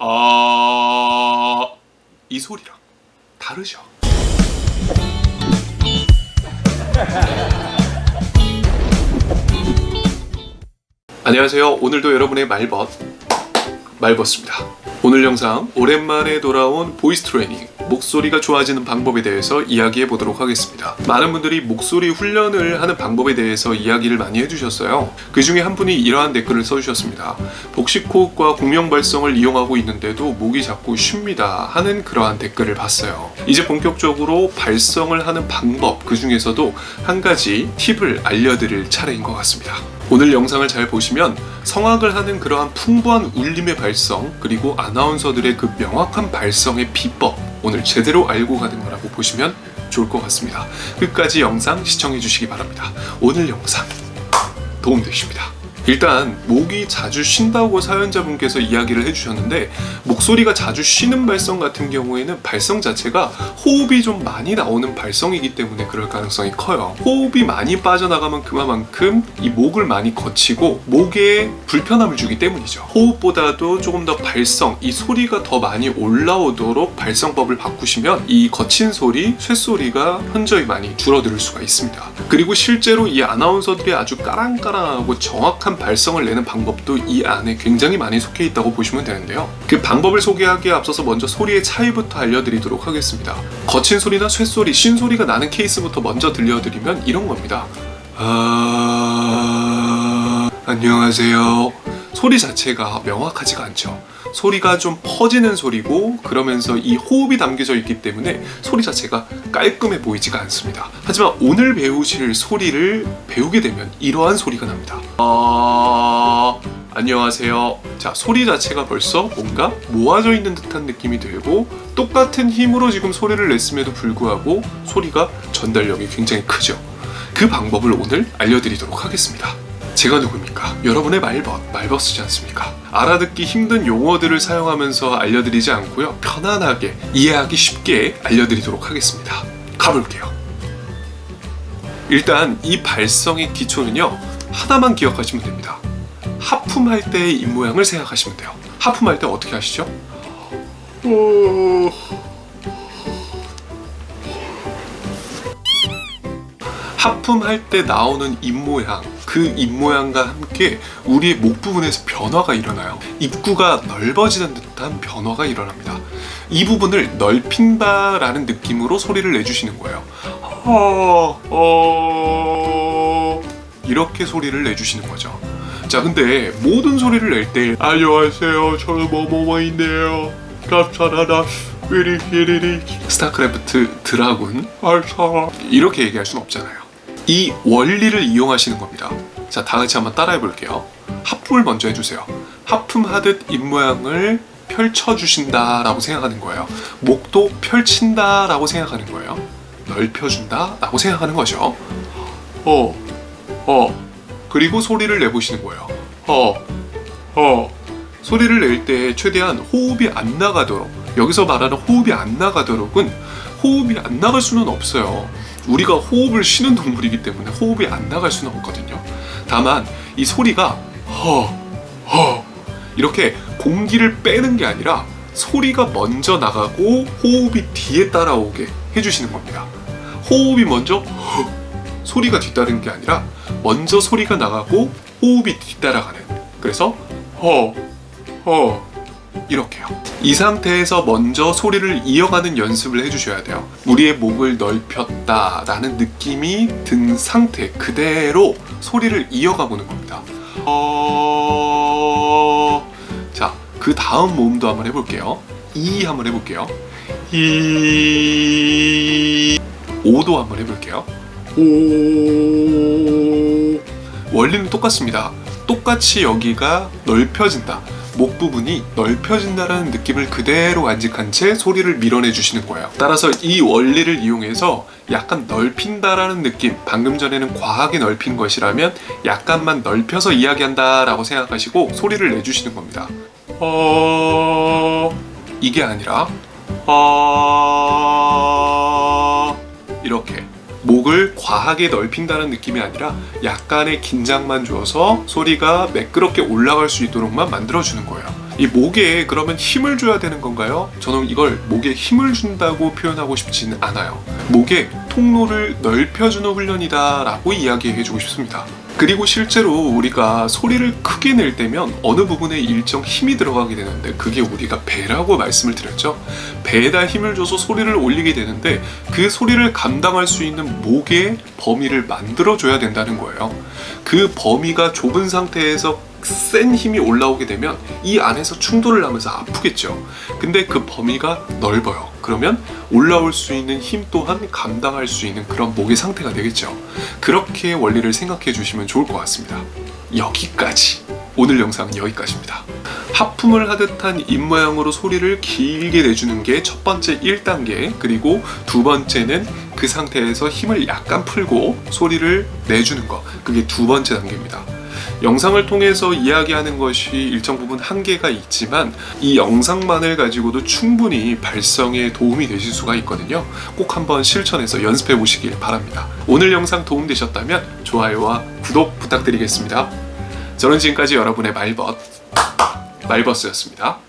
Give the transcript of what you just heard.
아... 이 소리랑 다르죠. 안녕하세요. 오늘도 여러분의 말벗 말벗습니다. 오늘 영상 오랜만에 돌아온 보이스 트레이닝 목소리가 좋아지는 방법에 대해서 이야기해 보도록 하겠습니다. 많은 분들이 목소리 훈련을 하는 방법에 대해서 이야기를 많이 해주셨어요. 그 중에 한 분이 이러한 댓글을 써주셨습니다. 복식호흡과 공명 발성을 이용하고 있는데도 목이 자꾸 쉽니다 하는 그러한 댓글을 봤어요. 이제 본격적으로 발성을 하는 방법 그 중에서도 한 가지 팁을 알려드릴 차례인 것 같습니다. 오늘 영상을 잘 보시면 성악을 하는 그러한 풍부한 울림의 발성 그리고 아나운서들의 그 명확한 발성의 비법 오늘 제대로 알고 가는 거라고 보시면 좋을 것 같습니다. 끝까지 영상 시청해 주시기 바랍니다. 오늘 영상 도움되십니다. 일단 목이 자주 쉰다고 사연자분께서 이야기를 해주셨는데 목소리가 자주 쉬는 발성 같은 경우에는 발성 자체가 호흡이 좀 많이 나오는 발성이기 때문에 그럴 가능성이 커요. 호흡이 많이 빠져나가면 그만큼 이 목을 많이 거치고 목에 불편함을 주기 때문이죠. 호흡보다도 조금 더 발성, 이 소리가 더 많이 올라오도록 발성법을 바꾸시면 이 거친 소리, 쇳소리가 현저히 많이 줄어들 수가 있습니다. 그리고 실제로 이 아나운서들이 아주 까랑까랑하고 정확한 발성을 내는 방법도 이 안에 굉장히 많이 속해 있다고 보시면 되는데요. 그 방법을 소개하기에 앞서서 먼저 소리의 차이부터 알려드리도록 하겠습니다. 거친 소리나 쇳소리, 쉰소리가 나는 케이스부터 먼저 들려드리면 이런 겁니다. 아... 안녕하세요. 소리 자체가 명확하지가 않죠. 소리가 좀 퍼지는 소리고 그러면서 이 호흡이 담겨져 있기 때문에 소리 자체가 깔끔해 보이지가 않습니다. 하지만 오늘 배우실 소리를 배우게 되면 이러한 소리가 납니다. 아... 안녕하세요. 자, 소리 자체가 벌써 뭔가 모아져 있는 듯한 느낌이 들고 똑같은 힘으로 지금 소리를 냈음에도 불구하고 소리가 전달력이 굉장히 크죠. 그 방법을 오늘 알려드리도록 하겠습니다. 제가 누굽니까? 여러분의 말벗, 말벗이지 않습니까? 알아듣기 힘든 용어들을 사용하면서 알려드리지 않고요. 편안하게, 이해하기 쉽게 알려드리도록 하겠습니다. 가볼게요. 일단 이 발성의 기초는요. 하나만 기억하시면 됩니다. 하품할 때의 입모양을 생각하시면 돼요. 하품할 때 어떻게 하시죠? 어... 하품할 때 나오는 입모양, 그 입모양과 함께 우리의 목 부분에서 변화가 일어나요. 입구가 넓어지는 듯한 변화가 일어납니다. 이 부분을 넓힌다 라는 느낌으로 소리를 내주시는 거예요. 어, 어, 이렇게 소리를 내주시는 거죠. 자, 근데 모든 소리를 낼 때 안녕하세요, 저는 뭐뭐뭐인데요. 위리리 스타크래프트 드라군 알사 이렇게 얘기할 순 없잖아요. 이 원리를 이용하시는 겁니다. 자, 다 같이 한번 따라해 볼게요. 하품을 먼저 해주세요. 하품하듯 입모양을 펼쳐주신다라고 생각하는 거예요. 목도 펼친다라고 생각하는 거예요. 넓혀준다라고 생각하는 거죠. 어, 어. 그리고 소리를 내보시는 거예요. 어, 어. 소리를 낼 때 최대한 호흡이 안 나가도록 여기서 말하는 호흡이 안 나가도록은 호흡이 안 나갈 수는 없어요. 우리가 호흡을 쉬는 동물이기 때문에 호흡이 안 나갈 수는 없거든요. 다만 이 소리가 허, 허 이렇게 공기를 빼는 게 아니라 소리가 먼저 나가고 호흡이 뒤에 따라오게 해주시는 겁니다. 호흡이 먼저 허, 소리가 뒤따르는 게 아니라 먼저 소리가 나가고 호흡이 뒤따라가는 그래서 허, 허 이렇게요. 이 상태에서 먼저 소리를 이어가는 연습을 해주셔야 돼요. 우리의 목을 넓혔다 라는 느낌이 든 상태 그대로 소리를 이어가 보는 겁니다. 어... 자, 그 다음 모음도 한번 해볼게요. 이 한번 해볼게요. 이 오도 한번 해볼게요. 오 원리는 똑같습니다. 똑같이 여기가 넓혀진다. 목 부분이 넓혀진다라는 느낌을 그대로 간직한 채 소리를 밀어내 주시는 거예요. 따라서 이 원리를 이용해서 약간 넓힌다라는 느낌, 방금 전에는 과하게 넓힌 것이라면 약간만 넓혀서 이야기한다라고 생각하시고 소리를 내주시는 겁니다. 어... 이게 아니라 어... 목을 과하게 넓힌다는 느낌이 아니라 약간의 긴장만 줘서 소리가 매끄럽게 올라갈 수 있도록만 만들어주는 거예요. 이 목에 그러면 힘을 줘야 되는 건가요? 저는 이걸 목에 힘을 준다고 표현하고 싶지는 않아요. 목에 통로를 넓혀주는 훈련이다라고 이야기해주고 싶습니다. 그리고 실제로 우리가 소리를 크게 낼 때면 어느 부분에 일정 힘이 들어가게 되는데 그게 우리가 배라고 말씀을 드렸죠. 배에다 힘을 줘서 소리를 올리게 되는데 그 소리를 감당할 수 있는 목의 범위를 만들어줘야 된다는 거예요. 그 범위가 좁은 상태에서 센 힘이 올라오게 되면 이 안에서 충돌을 하면서 아프겠죠. 근데 그 범위가 넓어요. 그러면 올라올 수 있는 힘 또한 감당할 수 있는 그런 목의 상태가 되겠죠. 그렇게 원리를 생각해 주시면 좋을 것 같습니다. 여기까지. 오늘 영상은 여기까지입니다. 하품을 하듯한 입 모양으로 소리를 길게 내주는 게 첫 번째 1단계, 그리고 두 번째는 그 상태에서 힘을 약간 풀고 소리를 내주는 거. 그게 두 번째 단계입니다. 영상을 통해서 이야기하는 것이 일정 부분 한계가 있지만 이 영상만을 가지고도 충분히 발성에 도움이 되실 수가 있거든요. 꼭 한번 실천해서 연습해 보시길 바랍니다. 오늘 영상 도움되셨다면 좋아요와 구독 부탁드리겠습니다. 저는 지금까지 여러분의 말벗 말버스였습니다.